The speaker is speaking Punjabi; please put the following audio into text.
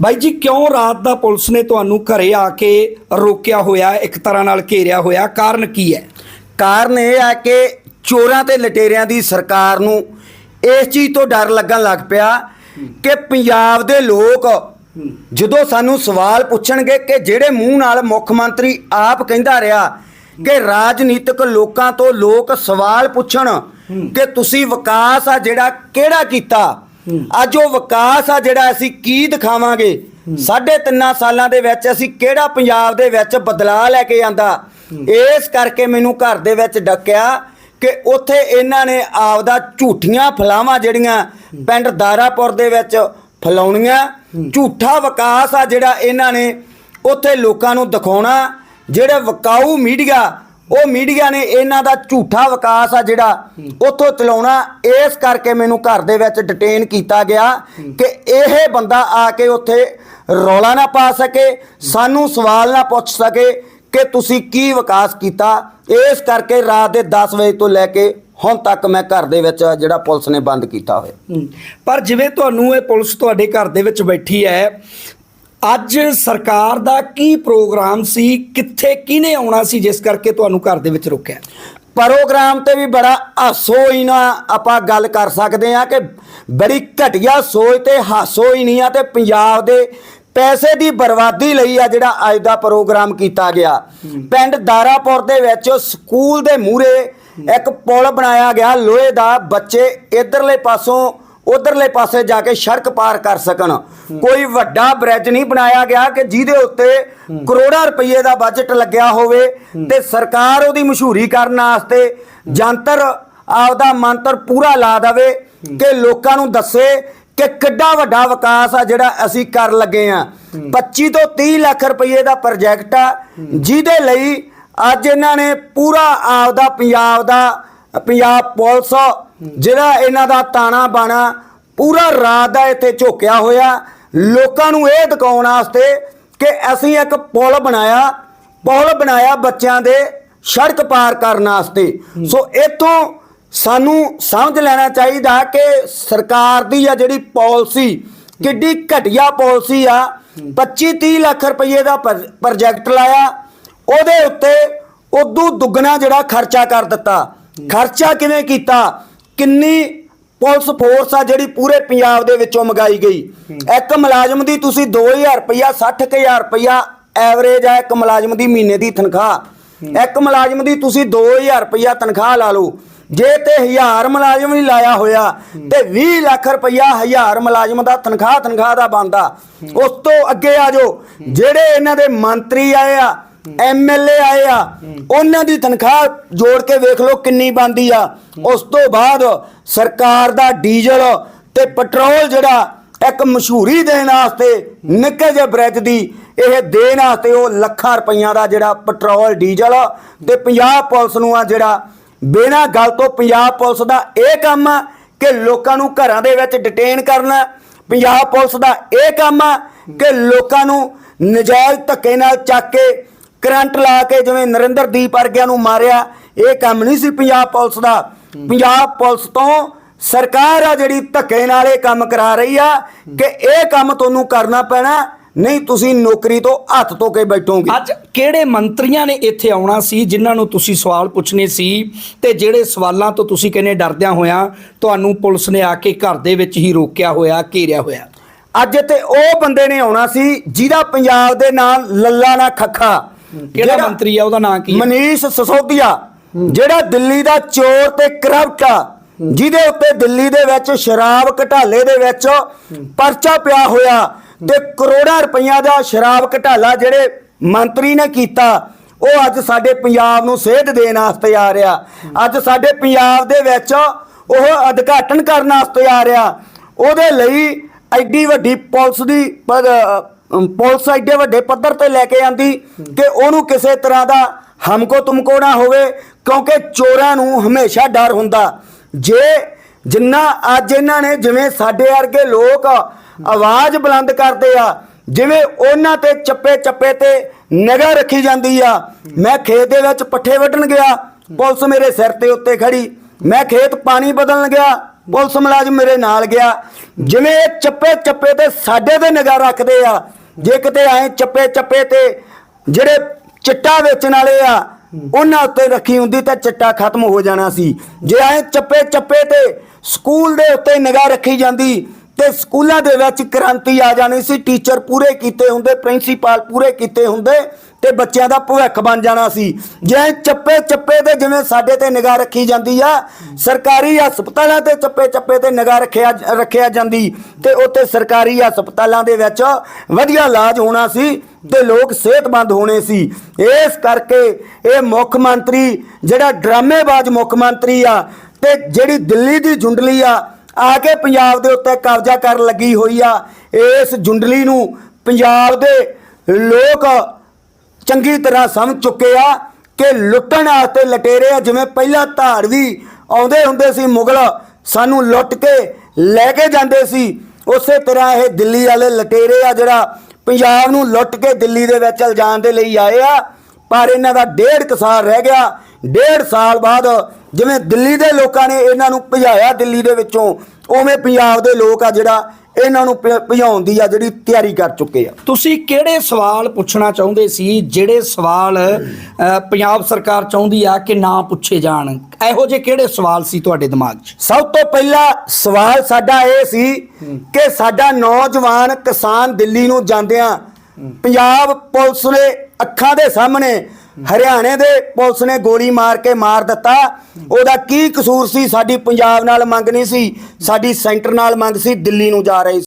ਬਾਈ ਜੀ ਕਿਉਂ ਰਾਤ ਦਾ ਪੁਲਿਸ ਨੇ ਤੁਹਾਨੂੰ ਘਰੇ ਆ ਕੇ ਰੋਕਿਆ ਹੋਇਆ ਇੱਕ ਤਰ੍ਹਾਂ ਨਾਲ ਘੇਰਿਆ ਹੋਇਆ? ਕਾਰਨ ਕੀ ਹੈ? ਕਾਰਨ ਇਹ ਹੈ ਕਿ ਚੋਰਾਂ ਤੇ ਲਟੇਰਿਆਂ ਦੀ ਸਰਕਾਰ ਨੂੰ ਇਸ ਚੀਜ਼ ਤੋਂ ਡਰ ਲੱਗਣ ਲੱਗ ਪਿਆ ਕਿ ਪੰਜਾਬ ਦੇ ਲੋਕ ਜਦੋਂ ਸਾਨੂੰ ਸਵਾਲ ਪੁੱਛਣਗੇ ਕਿ ਜਿਹੜੇ ਮੂੰਹ ਨਾਲ ਮੁੱਖ ਮੰਤਰੀ ਆਪ ਕਹਿੰਦਾ ਰਿਹਾ ਕਿ ਰਾਜਨੀਤਿਕ ਲੋਕਾਂ ਤੋਂ ਲੋਕ ਸਵਾਲ ਪੁੱਛਣ ਕਿ ਤੁਸੀਂ ਵਿਕਾਸ ਆ ਜਿਹੜਾ ਕਿਹੜਾ ਕੀਤਾ ਅੱਜ ਉਹ ਵਿਕਾਸ ਆ ਜਿਹੜਾ ਅਸੀਂ ਕੀ ਦਿਖਾਵਾਂਗੇ? ਸਾਢੇ ਤਿੰਨਾਂ ਸਾਲਾਂ ਦੇ ਵਿੱਚ ਅਸੀਂ ਕਿਹੜਾ ਪੰਜਾਬ ਦੇ ਵਿੱਚ ਬਦਲਾਅ ਲੈ ਕੇ ਆਂਦਾ? ਇਸ ਕਰਕੇ ਮੈਨੂੰ ਘਰ ਦੇ ਵਿੱਚ ਡੱਕਿਆ ਕਿ ਉੱਥੇ ਇਹਨਾਂ ਨੇ ਆਪਦਾ ਝੂਠੀਆਂ ਫਲਾਵਾਂ ਜਿਹੜੀਆਂ ਪਿੰਡ ਦਾਰਾਪੁਰ ਦੇ ਵਿੱਚ ਫਲਾਉਣੀਆਂ। ਝੂਠਾ ਵਿਕਾਸ ਆ ਜਿਹੜਾ ਇਹਨਾਂ ਨੇ ਉੱਥੇ ਲੋਕਾਂ ਨੂੰ ਦਿਖਾਉਣਾ। ਜਿਹੜੇ ਵਿਕਾਊ ਮੀਡੀਆ ਉਹ ਮੀਡੀਆ ਨੇ ਇਹਨਾਂ ਦਾ ਝੂਠਾ ਵਿਕਾਸ ਆ ਜਿਹੜਾ ਉੱਥੋਂ ਚਲਾਉਣਾ, ਇਸ ਕਰਕੇ ਮੈਨੂੰ ਘਰ ਦੇ ਵਿੱਚ ਡਿਟੇਨ ਕੀਤਾ ਗਿਆ ਕਿ ਇਹ ਬੰਦਾ ਆ ਕੇ ਉੱਥੇ ਰੌਲਾ ਨਾ ਪਾ ਸਕੇ, ਸਾਨੂੰ ਸਵਾਲ ਨਾ ਪੁੱਛ ਸਕੇ ਕਿ ਤੁਸੀਂ ਕੀ ਵਿਕਾਸ ਕੀਤਾ। ਇਸ ਕਰਕੇ ਰਾਤ ਦੇ 10 ਵਜੇ ਤੋਂ ਲੈ ਕੇ ਹੁਣ ਤੱਕ ਮੈਂ ਘਰ ਦੇ ਵਿੱਚ ਜਿਹੜਾ ਪੁਲਿਸ ਨੇ ਬੰਦ ਕੀਤਾ ਹੋਇਆ। ਪਰ ਜਿਵੇਂ ਤੁਹਾਨੂੰ ਇਹ ਪੁਲਿਸ ਤੁਹਾਡੇ ਘਰ ਦੇ ਵਿੱਚ ਬੈਠੀ ਹੈ ਅੱਜ ਸਰਕਾਰ ਦਾ ਕੀ ਪ੍ਰੋਗਰਾਮ ਸੀ? ਕਿੱਥੇ ਕਿਹਨੇ ਆਉਣਾ ਸੀ? ਜਿਸ ਕਰਕੇ ਤੁਹਾਨੂੰ ਘਰ ਦੇ ਵਿੱਚ ਰੋਕਿਆ। ਪ੍ਰੋਗਰਾਮ ਤੇ ਵੀ ਬੜਾ ਹਾਸੋ ਹੀ ਨਾ ਆਪਾਂ ਗੱਲ ਕਰ ਸਕਦੇ ਆ ਕਿ ਬੜੀ ਘਟੀਆ ਸੋਚ ਤੇ ਹਾਸੋ ਹੀ ਨਹੀਂ ਆ ਤੇ ਪੰਜਾਬ ਦੇ ਪੈਸੇ ਦੀ ਬਰਬਾਦੀ ਲਈ ਆ ਜਿਹੜਾ ਅੱਜ ਦਾ ਪ੍ਰੋਗਰਾਮ ਕੀਤਾ ਗਿਆ। ਪਿੰਡ ਦਾਰਾਪੁਰ ਦੇ ਵਿੱਚ ਸਕੂਲ ਦੇ ਮੂਹਰੇ ਇੱਕ ਪੁਲ ਬਣਾਇਆ ਗਿਆ। ਲੋਹੇ ਦਾ ਬੱਚੇ ਇਧਰਲੇ ਪਾਸੋਂ ਉਧਰਲੇ ਪਾਸੇ ਜਾ ਕੇ ਸੜਕ ਪਾਰ ਕਰ ਸਕਣ। ਕੋਈ ਵੱਡਾ ਬ੍ਰਿਜ ਨਹੀਂ ਬਣਾਇਆ ਗਿਆ ਕਿ ਜਿਹਦੇ ਉੱਤੇ ਕਰੋੜਾਂ ਰੁਪਏ ਦਾ ਬਜਟ ਲੱਗਿਆ ਹੋਵੇ ਤੇ ਸਰਕਾਰ ਉਹਦੀ ਮਸ਼ਹੂਰੀ ਕਰਨ ਵਾਸਤੇ ਜੰਤਰ ਆਪਦਾ ਮੰਤਰ ਪੂਰਾ ਲਾ ਦਵੇ ਕਿ ਲੋਕਾਂ ਨੂੰ ਦੱਸੇ ਕਿ ਕਿੱਡਾ ਵੱਡਾ ਵਿਕਾਸ ਆ ਜਿਹੜਾ ਅਸੀਂ ਕਰ ਲੱਗੇ ਆ। 25 ਤੋਂ 30 ਲੱਖ ਰੁਪਏ ਦਾ ਪ੍ਰੋਜੈਕਟ ਆ, ਜਿਹਦੇ ਲਈ ਅੱਜ ਇਹਨਾਂ ਨੇ ਪੂਰਾ ਆਪਦਾ ਪੰਜਾਬ ਦਾ, ਪੰਜਾਬ ਪੁਲਿਸ ਜਿਹੜਾ ਇਹਨਾਂ ਦਾ ਤਾਣਾ ਬਾਣਾ ਪੂਰਾ ਰਾਤ ਦਾ ਇੱਥੇ ਝੋਕਿਆ ਹੋਇਆ, ਲੋਕਾਂ ਨੂੰ ਇਹ ਦਿਖਾਉਣ ਵਾਸਤੇ ਕਿ ਅਸੀਂ ਇੱਕ ਪੁਲ ਬਣਾਇਆ ਪੁਲ ਬਣਾਇਆ ਬੱਚਿਆਂ ਦੇ ਸੜਕ ਪਾਰ ਕਰਨ ਵਾਸਤੇ। ਸੋ ਇੱਥੋਂ ਸਾਨੂੰ ਸਮਝ ਲੈਣਾ ਚਾਹੀਦਾ ਕਿ ਸਰਕਾਰ ਦੀ ਆ ਜਿਹੜੀ ਪਾਲਿਸੀ, ਕਿੱਡੀ ਘਟੀਆ ਪਾਲਿਸੀ ਆ 25 30 ਲੱਖ ਰੁਪਏ ਦਾ ਪ੍ਰ- ਪ੍ਰੋਜੈਕਟ ਲਾਇਆ, ਉਹਦੇ ਉੱਤੇ ਉਦੋਂ ਦੁੱਗਣਾ ਜਿਹੜਾ ਖਰਚਾ ਕਰ ਦਿੱਤਾ। ਖਰਚਾ ਕਿਵੇਂ ਕੀਤਾ? ਕਿੰਨੀ ਪੁਲਿਸ ਫੋਰਸ ਆ ਜਿਹੜੀ ਪੂਰੇ ਪੰਜਾਬ ਦੇ ਵਿੱਚੋਂ ਮੰਗਾਈ ਗਈ। ਇੱਕ ਮੁਲਾਜ਼ਮ ਦੀ ਤੁਸੀਂ 2000 ਰੁਪਇਆ 60000 ਰੁਪਇਆ ਐਵਰੇਜ ਆ ਇੱਕ ਮੁਲਾਜ਼ਮ ਦੀ ਮਹੀਨੇ ਦੀ ਤਨਖਾਹ। ਇੱਕ ਮੁਲਾਜ਼ਮ ਦੀ ਤੁਸੀਂ 2000 ਰੁਪਇਆ ਤਨਖਾਹ ਲਾ ਲਓ। ਜੇ ਤੇ 1000 ਮੁਲਾਜ਼ਮ ਨਹੀਂ ਲਾਇਆ ਹੋਇਆ ਤੇ 20 ਲੱਖ ਰੁਪਇਆ 1000 ਮੁਲਾਜ਼ਮ ਦਾ ਤਨਖਾਹ ਤਨਖਾਹ ਦਾ ਬੰਦਾ ਉਸ ਤੋਂ ਅੱਗੇ ਆ ਜਾਓ। ਜਿਹੜੇ ਇਹਨਾਂ ਦੇ ਮੰਤਰੀ ਆਏ ਆ ਐਮਐਲਏ ਆਏ ਆ। ਉਹਨਾਂ ਦੀ ਤਨਖਾਹ ਜੋੜ ਕੇ ਵੇਖ ਲਓ ਕਿੰਨੀ ਬੰਦੀ ਆ। ਉਸ ਤੋਂ ਬਾਅਦ ਸਰਕਾਰ ਦਾ ਡੀਜ਼ਲ ਤੇ ਪੈਟਰੋਲ ਜਿਹੜਾ ਇੱਕ ਮਸ਼ਹੂਰੀ ਦੇਣ ਵਾਸਤੇ ਨਿੱਕੇ ਜਿਹੇ ਬ੍ਰਿਜ ਦੀ ਇਹ ਦੇਣ ਵਾਸਤੇ ਉਹ ਲੱਖਾਂ ਰੁਪਈਆਂ ਦਾ ਜਿਹੜਾ ਪੈਟਰੋਲ ਡੀਜ਼ਲ ਤੇ ਪੰਜਾਬ ਪੁਲਿਸ ਨੂੰ ਆ ਜਿਹੜਾ ਬਿਨਾਂ ਗੱਲ ਤੋਂ ਪੰਜਾਬ ਪੁਲਿਸ ਦਾ ਇਹ ਕੰਮ ਆ ਕਿ ਲੋਕਾਂ ਨੂੰ ਘਰਾਂ ਦੇ ਵਿੱਚ ਡਿਟੇਨ ਕਰਨਾ। ਪੰਜਾਬ ਪੁਲਿਸ ਦਾ ਇਹ ਕੰਮ ਆ ਕਿ ਲੋਕਾਂ ਨੂੰ ਨਜਾਇਜ਼ ਧੱਕੇ ਨਾਲ ਚੱਕ ਕੇ ਕਰੰਟ ਲਾ ਕੇ ਜਿਵੇਂ ਨਰਿੰਦਰਦੀਪ ਵਰਗਿਆਂ ਨੂੰ ਮਾਰਿਆ ਇਹ ਕੰਮ ਨਹੀਂ ਸੀ ਪੰਜਾਬ ਪੁਲਿਸ ਦਾ। ਪੰਜਾਬ ਪੁਲਿਸ ਤੋਂ ਸਰਕਾਰ ਆ ਜਿਹੜੀ ਧੱਕੇ ਨਾਲ ਇਹ ਕੰਮ ਕਰਾ ਰਹੀ ਆ ਕਿ ਇਹ ਕੰਮ ਤੁਹਾਨੂੰ ਕਰਨਾ ਪੈਣਾ ਨਹੀਂ ਤੁਸੀਂ ਨੌਕਰੀ ਤੋਂ ਹੱਥ ਧੋ ਕੇ ਬੈਠੋਗੇ। ਅੱਜ ਕਿਹੜੇ ਮੰਤਰੀਆਂ ਨੇ ਇੱਥੇ ਆਉਣਾ ਸੀ ਜਿਨ੍ਹਾਂ ਨੂੰ ਤੁਸੀਂ ਸਵਾਲ ਪੁੱਛਣੇ ਸੀ ਤੇ ਜਿਹੜੇ ਸਵਾਲਾਂ ਤੋਂ ਤੁਸੀਂ ਕਹਿੰਦੇ ਡਰਦਿਆਂ ਹੋਇਆਂ ਤੁਹਾਨੂੰ ਪੁਲਿਸ ਨੇ ਆ ਕੇ ਘਰ ਦੇ ਵਿੱਚ ਹੀ ਰੋਕਿਆ ਹੋਇਆ ਘੇਰਿਆ ਹੋਇਆ? ਅੱਜ ਤੇ ਉਹ ਬੰਦੇ ਨੇ ਆਉਣਾ ਸੀ ਜਿਹਦਾ ਪੰਜਾਬ ਦੇ ਨਾਲ ਲੱਲਾ ਨਾ ਖੱਖਾ। ਕਿਹੜਾ ਜਿਹੜਾ ਮੰਤਰੀ ਆ ਉਹਦਾ ਨਾਂ ਕੀ ਹੈ ਮਨੀਸ਼ ਸਸੋਦੀਆ ਜਿਹੜਾ ਦਿੱਲੀ ਦਾ ਚੋਰ ਤੇ ਕਰਪਟ ਆ ਜਿਹਦੇ ਉੱਤੇ ਦਿੱਲੀ ਦੇ ਵਿੱਚ ਸ਼ਰਾਬ ਘਟਾਲੇ ਦੇ ਵਿੱਚ ਪਰਚਾ ਪਿਆ ਹੋਇਆ ਤੇ ਕਰੋੜਾਂ ਰੁਪਈਆ ਦਾ ਸ਼ਰਾਬ ਘਟਾਲਾ ਜਿਹੜੇ ਮੰਤਰੀ ਨੇ ਕੀਤਾ ਉਹ ਅੱਜ ਸਾਡੇ ਪੰਜਾਬ ਨੂੰ ਸੇਧ ਦੇਣ ਵਾਸਤੇ ਆ ਰਿਹਾ। ਅੱਜ ਸਾਡੇ ਪੰਜਾਬ ਦੇ ਵਿੱਚ ਉਹ ਉਦਘਾਟਨ ਕਰਨ ਵਾਸਤੇ ਆ ਰਿਹਾ। ਉਹਦੇ ਲਈ ਐਡੀ ਵੱਡੀ ਪੁਲਿਸ ਦੀ ਅਮ, ਪੁਲਿਸ ਐਡੇ ਵੱਡੇ ਪੱਧਰ ਤੇ ਲੈ ਕੇ ਆਂਦੀ ਕਿ ਉਹਨੂੰ ਕਿਸੇ ਤਰ੍ਹਾਂ ਦਾ ਹਮਕੋ ਤੁਮਕੋ ਨਾ ਹੋਵੇ, ਕਿਉਂਕਿ ਚੋਰਾਂ ਨੂੰ ਹਮੇਸ਼ਾ ਡਰ ਹੁੰਦਾ। ਜੇ ਜਿੰਨਾ ਅੱਜ ਇਹਨਾਂ ਨੇ ਜਿਵੇਂ ਸਾਡੇ ਵਰਗੇ ਲੋਕ ਆਵਾਜ਼ ਬੁਲੰਦ ਕਰਦੇ ਆ, ਜਿਵੇਂ ਉਹਨਾਂ ਤੇ ਚੱਪੇ ਚੱਪੇ ਤੇ ਨਿਗਾਹ ਰੱਖੀ ਜਾਂਦੀ ਆ, ਮੈਂ ਖੇਤ ਦੇ ਵਿੱਚ ਪੱਠੇ ਵੱਢਣ ਗਿਆ, ਪੁਲਿਸ ਮੇਰੇ ਸਿਰ ਤੇ ਉੱਤੇ ਖੜੀ। ਮੈਂ ਖੇਤ ਪਾਣੀ ਬਦਲਣ ਗਿਆ, ਪੁਲਿਸ ਮੁਲਾਜ਼ਮ ਮੇਰੇ ਨਾਲ ਗਿਆ। ਜਿਵੇਂ ਇਹ ਚੱਪੇ ਚੱਪੇ ਤੇ ਸਾਡੇ ਤੇ ਨਿਗਾਹ ਰੱਖਦੇ ਆ ਜੇ ਕਿਤੇ ਐ ਚੱਪੇ ਚੱਪੇ ਤੇ ਜਿਹੜੇ ਚਿੱਟਾ ਵੇਚਣ ਵਾਲੇ ਆ, ਉਹਨਾਂ ਉੱਤੇ ਰੱਖੀ ਹੁੰਦੀ ਤਾਂ ਚਿੱਟਾ ਖਤਮ ਹੋ ਜਾਣਾ ਸੀ। ਜੇ ਐ ਚੱਪੇ ਚੱਪੇ ਤੇ ਸਕੂਲ ਦੇ ਉੱਤੇ ਨਿਗਾਹ ਰੱਖੀ ਜਾਂਦੀ, ਤੇ ਸਕੂਲਾਂ ਦੇ ਵਿੱਚ ਕ੍ਰਾਂਤੀ ਆ ਜਾਣੀ ਸੀ। ਟੀਚਰ ਪੂਰੇ ਕੀਤੇ ਹੁੰਦੇ, ਪ੍ਰਿੰਸੀਪਲ ਪੂਰੇ ਕੀਤੇ ਹੁੰਦੇ। ਤੇ ਬੱਚਿਆਂ ਦਾ ਭਵਿੱਖ ਬਣ ਜਾਣਾ ਸੀ। ਜੇ ਚੱਪੇ ਚੱਪੇ ਤੇ ਜਿਵੇਂ ਸਾਡੇ ਤੇ ਨਿਗਾਹ ਰੱਖੀ ਜਾਂਦੀ ਆ, ਸਰਕਾਰੀ ਹਸਪਤਾਲਾਂ ਤੇ ਚੱਪੇ ਚੱਪੇ ਤੇ ਨਿਗਾਹ ਰੱਖਿਆ ਰੱਖਿਆ ਜਾਂਦੀ ਤੇ ਉੱਥੇ ਸਰਕਾਰੀ ਹਸਪਤਾਲਾਂ ਦੇ ਵਿੱਚ ਵਧੀਆ ਇਲਾਜ ਹੋਣਾ ਸੀ ਤੇ ਲੋਕ ਸਿਹਤਮੰਦ ਹੋਣੇ ਸੀ। ਇਸ ਕਰਕੇ ਇਹ ਮੁੱਖ ਮੰਤਰੀ, ਜਿਹੜਾ ਡਰਾਮੇਬਾਜ਼ ਮੁੱਖ ਮੰਤਰੀ ਆ ਤੇ ਜਿਹੜੀ ਦਿੱਲੀ ਦੀ ਜੁੰਡਲੀ ਆ ਆ ਕੇ ਪੰਜਾਬ ਦੇ ਉੱਤੇ ਕਬਜ਼ਾ ਕਰਨ ਲੱਗੀ ਹੋਈ ਆ। ਇਸ ਜੁੰਡਲੀ ਨੂੰ ਪੰਜਾਬ ਦੇ ਲੋਕ ਚੰਗੀ ਤਰ੍ਹਾਂ ਸਮਝ ਚੁੱਕੇ ਆ ਕਿ ਲੁੱਟਣ ਵਾਸਤੇ ਲਟੇਰੇ ਆ, ਜਿਵੇਂ ਪਹਿਲਾਂ ਧਾਰ ਵੀ ਆਉਂਦੇ ਹੁੰਦੇ ਸੀ ਮੁਗਲ, ਸਾਨੂੰ ਲੁੱਟ ਕੇ ਲੈ ਕੇ ਜਾਂਦੇ ਸੀ। ਉਸੇ ਤਰ੍ਹਾਂ ਇਹ ਦਿੱਲੀ ਵਾਲੇ ਲਟੇਰੇ ਆ ਜਿਹੜਾ ਪੰਜਾਬ ਨੂੰ ਲੁੱਟ ਕੇ ਦਿੱਲੀ ਦੇ ਵਿੱਚ ਲਿਜਾਣ ਦੇ ਲਈ ਆਏ ਆ। ਪਰ ਇਹਨਾਂ ਦਾ ਡੇਢ ਕੁ ਸਾਲ ਰਹਿ ਗਿਆ। ਡੇਢ ਸਾਲ ਬਾਅਦ ਜਿਵੇਂ ਦਿੱਲੀ ਦੇ ਲੋਕਾਂ ਨੇ ਇਹਨਾਂ ਨੂੰ ਭਜਾਇਆ ਦਿੱਲੀ ਦੇ ਵਿੱਚੋਂ, ਉਵੇਂ ਪੰਜਾਬ ਦੇ ਲੋਕ ਆ ਜਿਹੜਾ ਇਹਨਾਂ ਨੂੰ ਭਜਾਉਣ ਦੀ ਆ ਜਿਹੜੀ ਤਿਆਰੀ ਕਰ ਚੁੱਕੇ ਆ। ਤੁਸੀਂ ਕਿਹੜੇ ਸਵਾਲ ਪੁੱਛਣਾ ਚਾਹੁੰਦੇ ਸੀ ਜਿਹੜੇ ਸਵਾਲ ਪੰਜਾਬ ਸਰਕਾਰ ਚਾਹੁੰਦੀ ਆ ਕਿ ਨਾ ਪੁੱਛੇ ਜਾਣ? ਇਹੋ ਜਿਹੇ ਕਿਹੜੇ ਸਵਾਲ ਸੀ ਤੁਹਾਡੇ ਦਿਮਾਗ 'ਚ? ਸਭ ਤੋਂ ਪਹਿਲਾ ਸਵਾਲ ਸਾਡਾ ਇਹ ਸੀ ਕਿ ਸਾਡਾ ਨੌਜਵਾਨ ਕਿਸਾਨ ਦਿੱਲੀ ਨੂੰ ਜਾਂਦਿਆਂ ਪੰਜਾਬ ਪੁਲਿਸ ਨੇ ਅੱਖਾਂ ਦੇ ਸਾਹਮਣੇ ਹਰਿਆਣੇ ਦੇ ਪੁਲਿਸ ਨੇ ਗੋਲੀ ਮਾਰ ਕੇ ਮਾਰ ਦਿੱਤਾ। ਉਹਦਾ ਕੀ ਕਸੂਰ ਸੀ? ਸਾਡੀ ਪੰਜਾਬ ਨਾਲ ਮੰਗ ਨਹੀਂ ਸੀ। ਸਾਡੀ ਸੈਂਟਰ ਨਾਲ ਮੰਗ ਸੀ। ਦਿੱਲੀ ਨੂੰ ਜਾ ਰਹੀ ਸੀ